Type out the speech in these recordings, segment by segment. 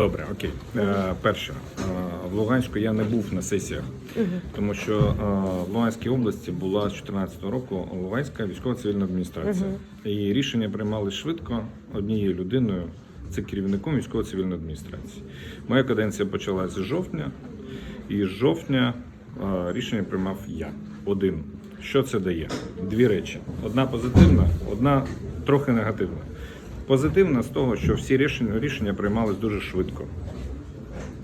Добре, окей. Е, перше, е, в Луганську я не був на сесіях, тому що е, в Луганській області була з 2014 року Луганська військово-цивільна адміністрація. І рішення приймали швидко однією людиною, це керівником військово-цивільної адміністрації. Моя каденція почалася з жовтня, і з жовтня е, рішення приймав я один. Що це дає? Дві речі: одна позитивна, одна трохи негативна. Позитивна з того, що всі рішення, рішення приймались дуже швидко.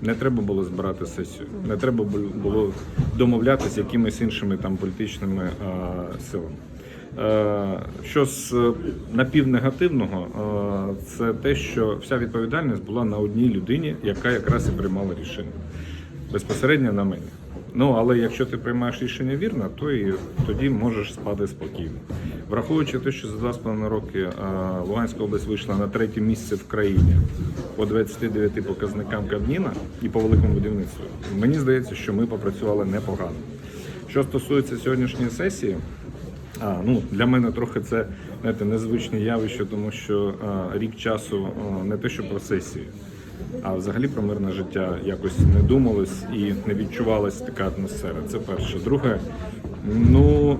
Не треба було збирати сесію, не треба було домовлятися з якимись іншими там політичними е, силами. Е, що з е, напівнегативного, е, це те, що вся відповідальність була на одній людині, яка якраз і приймала рішення безпосередньо на мені. Ну але якщо ти приймаєш рішення вірно, то і тоді можеш спати спокійно. Враховуючи те, що за два з половиною роки е, Луганська область вийшла на третє місце в країні по 29 показникам Кабміна і по великому будівництву, мені здається, що ми попрацювали непогано. Що стосується сьогоднішньої сесії, а, ну, для мене трохи це знаєте, незвичне явище, тому що а, рік часу а, не те, що про сесії, а взагалі про мирне життя якось не думалось і не відчувалась така атмосфера. Це перше. Друге, ну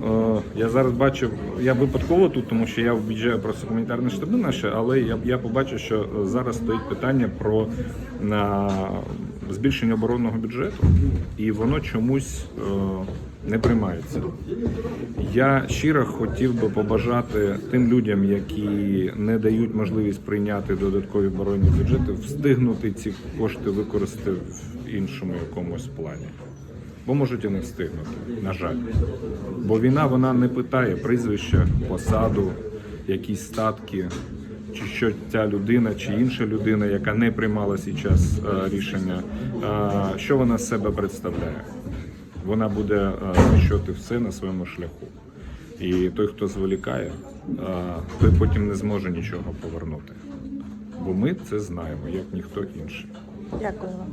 я зараз бачив, я випадково тут, тому що я об'їжджаю просто гуманітарні штаби наші, але я, я побачив, що зараз стоїть питання про на збільшення оборонного бюджету, і воно чомусь е, не приймається. Я щиро хотів би побажати тим людям, які не дають можливість прийняти додаткові оборонні бюджети, встигнути ці кошти використати в іншому якомусь плані. Бо можуть і не встигнути, на жаль. Бо війна вона не питає прізвища, посаду, якісь статки, чи що ця людина, чи інша людина, яка не приймала зараз рішення, е, що вона з себе представляє. Вона буде е, знищувати все на своєму шляху. І той, хто зволікає, е, той потім не зможе нічого повернути. Бо ми це знаємо, як ніхто інший. Дякую вам.